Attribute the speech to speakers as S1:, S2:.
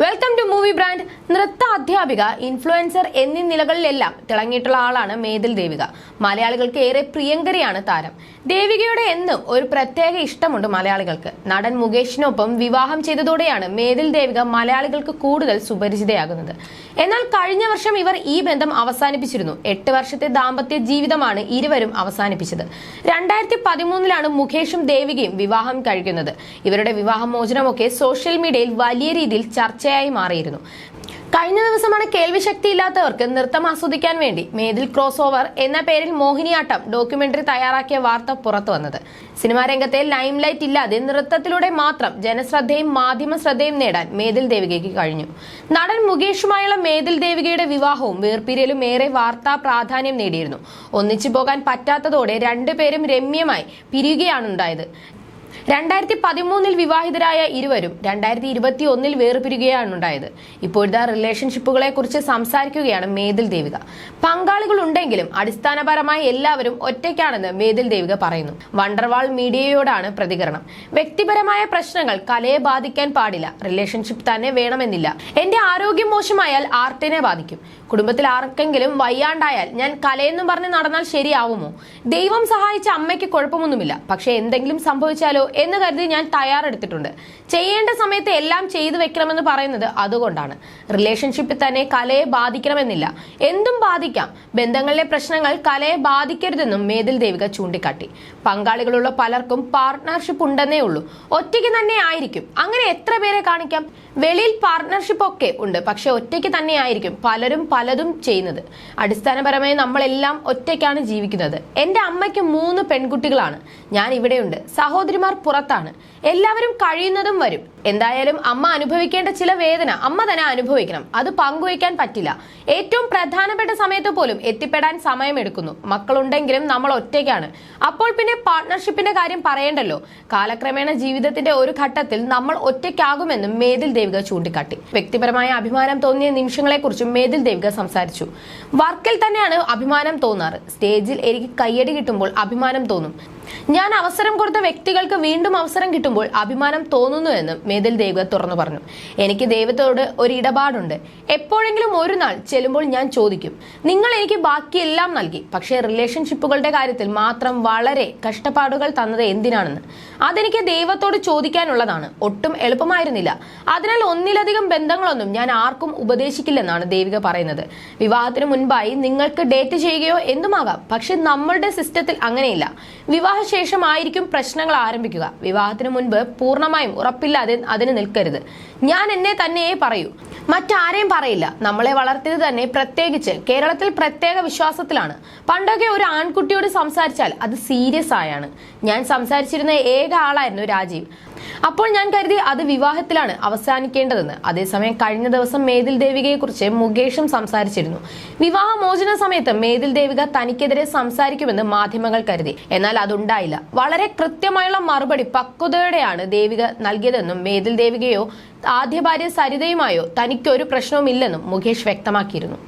S1: Welcome to movie brand നൃത്ത അധ്യാപിക influencer എന്നീ നിലകളിലെല്ലാം തിളങ്ങിയിട്ടുള്ള ആളാണ് മേതിൽ ദേവിക. മലയാളികൾക്ക് ഏറെ പ്രിയങ്കരിയാണ് താരം. ദേവികയുടെ എന്നും ഒരു പ്രത്യേക ഇഷ്ടമുണ്ട് മലയാളികൾക്ക്. നടൻ മുകേഷിനൊപ്പം വിവാഹം ചെയ്തതോടെയാണ് മേതിൽ ദേവിക മലയാളികൾക്ക് കൂടുതൽ സുപരിചിതയാകുന്നത്. എന്നാൽ കഴിഞ്ഞ വർഷം ഇവർ ഈ ബന്ധം അവസാനിപ്പിച്ചിരുന്നു. എട്ട് വർഷത്തെ ദാമ്പത്യ ജീവിതമാണ് ഇരുവരും അവസാനിപ്പിച്ചത്. രണ്ടായിരത്തി പതിമൂന്നിലാണ് മുകേഷും ദേവികയും വിവാഹം കഴിക്കുന്നത്. ഇവരുടെ വിവാഹമോചനമൊക്കെ സോഷ്യൽ മീഡിയയിൽ വലിയ രീതിയിൽ ചർച്ചയായി മാറിയിരുന്നു. കഴിഞ്ഞ ദിവസമാണ് കേൾവിശക്തി ഇല്ലാത്തവർക്ക് നൃത്തം ആസ്വദിക്കാൻ വേണ്ടി മേതിൽ ക്രോസ് ഓവർ എന്ന പേരിൽ മോഹിനിയാട്ടം ഡോക്യുമെന്ററി തയ്യാറാക്കിയ വാർത്ത പുറത്തു വന്നത്. സിനിമാ രംഗത്തെ ലൈം ലൈറ്റ് ഇല്ലാതെ നൃത്തത്തിലൂടെ മാത്രം ജനശ്രദ്ധയും മാധ്യമ ശ്രദ്ധയും നേടാൻ മേതിൽ ദേവികയ്ക്ക് കഴിഞ്ഞു. നടൻ മുകേഷുമായുള്ള മേതിൽ ദേവികയുടെ വിവാഹവും വേർപിരിയലും ഏറെ വാർത്താ പ്രാധാന്യം നേടിയിരുന്നു. ഒന്നിച്ചു പോകാൻ പറ്റാത്തതോടെ രണ്ടുപേരും രമ്യമായി പിരിയുകയാണ് ഉണ്ടായത് രണ്ടായിരത്തി പതിമൂന്നിൽ വിവാഹിതരായ ഇരുവരും രണ്ടായിരത്തി ഇരുപത്തി ഒന്നിൽ വേർപിരിയുകയാണ് ഉണ്ടായത്. ഇപ്പോഴത്തെ റിലേഷൻഷിപ്പുകളെ കുറിച്ച് സംസാരിക്കുകയാണ് മേതിൽ ദേവിക. പങ്കാളികൾ ഉണ്ടെങ്കിലും അടിസ്ഥാനപരമായി എല്ലാവരും ഒറ്റയ്ക്കാണെന്ന് മേതിൽ ദേവിക പറയുന്നു. വണ്ടർവാൾ മീഡിയയോടാണ് പ്രതികരണം. വ്യക്തിപരമായ പ്രശ്നങ്ങൾ കലയെ ബാധിക്കാൻ പാടില്ല. റിലേഷൻഷിപ്പ് തന്നെ വേണമെന്നില്ല. എന്റെ ആരോഗ്യം മോശമായാൽ ആർട്ടിനെ ബാധിക്കും. കുടുംബത്തിൽ ആർക്കെങ്കിലും വയ്യാണ്ടായാൽ ഞാൻ കലയെന്നും പറഞ്ഞ് നടന്നാൽ ശരിയാവുമോ? ദൈവം സഹായിച്ച അമ്മയ്ക്ക് കുഴപ്പമൊന്നുമില്ല. പക്ഷെ എന്തെങ്കിലും സംഭവിച്ചാലോ എന്ന് കരുതി ഞാൻ തയ്യാറെടുത്തിട്ടുണ്ട്. ചെയ്യേണ്ട സമയത്ത് എല്ലാം ചെയ്തു വെക്കണമെന്ന് പറയുന്നത് അതുകൊണ്ടാണ്. റിലേഷൻഷിപ്പിൽ തന്നെ കലയെ ബാധിക്കണമെന്നില്ല. എന്തും ബാധിക്കാം. ബന്ധങ്ങളിലെ പ്രശ്നങ്ങൾ കലയെ ബാധിക്കരുതെന്നും മേതിൽ ദേവിക ചൂണ്ടിക്കാട്ടി. പങ്കാളികളുള്ള പലർക്കും പാർട്ട്ണർഷിപ്പ് ഉണ്ടെന്നേ ഉള്ളൂ. ഒറ്റയ്ക്ക് തന്നെ ആയിരിക്കും. അങ്ങനെ എത്ര പേരെ കാണിക്കാം? വെളിയിൽ പാർട്ട്ണർഷിപ്പ് ഒക്കെ ഉണ്ട്. പക്ഷെ ഒറ്റയ്ക്ക് തന്നെ ആയിരിക്കും പലരും പലതും ചെയ്യുന്നത്. അടിസ്ഥാനപരമായി നമ്മളെല്ലാം ഒറ്റയ്ക്കാണ് ജീവിക്കുന്നത്. എന്റെ അമ്മയ്ക്ക് മൂന്ന് പെൺകുട്ടികളാണ്. ഞാൻ ഇവിടെയുണ്ട്. സഹോദരിമാർ പുറത്താണ്. എല്ലാവരും കഴിയുന്നതും വരും. എന്തായാലും അമ്മ അനുഭവിക്കേണ്ട ചില വേദന അമ്മ തന്നെ അനുഭവിക്കണം. അത് പങ്കുവയ്ക്കാൻ പറ്റില്ല. ഏറ്റവും പ്രധാനപ്പെട്ട സമയത്ത് പോലും എത്തിപ്പെടാൻ സമയമെടുക്കുന്നു മക്കളുണ്ടെങ്കിലും നമ്മൾ ഒറ്റയ്ക്കാണ്. അപ്പോൾ പിന്നെ പാർട്ട്ണർഷിപ്പിന്റെ കാര്യം പറയേണ്ടല്ലോ. കാലക്രമേണ ജീവിതത്തിന്റെ ഒരു ഘട്ടത്തിൽ നമ്മൾ ഒറ്റയ്ക്കാകുമെന്നും മേതിൽ ദേവിക ചൂണ്ടിക്കാട്ടി. വ്യക്തിപരമായ അഭിമാനം തോന്നിയ നിമിഷങ്ങളെക്കുറിച്ചും മേതിൽ ദേവിക സംസാരിച്ചു. വർക്കിൽ തന്നെയാണ് അഭിമാനം തോന്നാറ്. സ്റ്റേജിൽ എനിക്ക് കയ്യടി കിട്ടുമ്പോൾ അഭിമാനം തോന്നും. ഞാൻ അവസരം കൊടുത്ത വ്യക്തികൾക്ക് വീണ്ടും അവസരം കിട്ടുമ്പോൾ അഭിമാനം തോന്നുന്നുവെന്നും മേതിൽ ദേവിക തുറന്നു പറഞ്ഞു. എനിക്ക് ദൈവത്തോട് ഒരു ഇടപാടുണ്ട്. എപ്പോഴെങ്കിലും ഒരു നാൾ ചെല്ലുമ്പോൾ ഞാൻ ചോദിക്കും. നിങ്ങൾ എനിക്ക് ബാക്കിയെല്ലാം നൽകി. പക്ഷേ റിലേഷൻഷിപ്പുകളുടെ കാര്യത്തിൽ മാത്രം വളരെ കഷ്ടപ്പാടുകൾ തന്നത് എന്തിനാണെന്ന്. അതെനിക്ക് ദൈവത്തോട് ചോദിക്കാനുള്ളതാണ്. ഒട്ടും എളുപ്പമായിരുന്നില്ല. അതിനാൽ ഒന്നിലധികം ബന്ധങ്ങളൊന്നും ഞാൻ ആർക്കും ഉപദേശിക്കില്ലെന്നാണ് ദേവിക പറയുന്നത്. വിവാഹത്തിന് മുൻപായി നിങ്ങൾക്ക് ഡേറ്റ് ചെയ്യുകയോ എന്തുമാകാം. പക്ഷെ നമ്മളുടെ സിസ്റ്റത്തിൽ അങ്ങനെയില്ല. വിവാഹശേഷമായിരിക്കും പ്രശ്നങ്ങൾ ആരംഭിക്കുക. വിവാഹത്തിന് മുൻപ് പൂർണമായും ഉറപ്പില്ലാതെ അതിന് നിൽക്കരുത്. ഞാൻ എന്നെ തന്നെയേ പറയൂ. മറ്റാരെയും പറയില്ല. നമ്മളെ വളർത്തിയത് തന്നെ പ്രത്യേകിച്ച് കേരളത്തിൽ പ്രത്യേക വിശ്വാസത്തിലാണ്. പണ്ടൊക്കെ ഒരു ആൺകുട്ടിയോട് സംസാരിച്ചാൽ അത് സീരിയസ് ആയാണ്. ഞാൻ സംസാരിച്ചിരുന്ന ഏക ആളായിരുന്നു രാജീവ്. അപ്പോൾ ഞാൻ കരുതി അത് വിവാഹത്തിലാണ് അവസാനിക്കേണ്ടതെന്ന്. അതേസമയം കഴിഞ്ഞ ദിവസം മേതിൽ ദേവികയെ കുറിച്ച് മുകേഷും സംസാരിച്ചിരുന്നു. വിവാഹമോചന സമയത്ത് മേതിൽ ദേവിക തനിക്കെതിരെ സംസാരിക്കുമെന്ന് മാധ്യമങ്ങൾ കരുതി. എന്നാൽ അതുണ്ടായില്ല. വളരെ കൃത്യമായുള്ള മറുപടി പക്വതയോടെയാണ് ദേവിക നൽകിയതെന്നും മേതിൽ ദേവികയോ ആദ്യ ഭാര്യ സരിതയുമായോ തനിക്കൊരു പ്രശ്നവുമില്ലെന്നും മുകേഷ് വ്യക്തമാക്കിയിരുന്നു.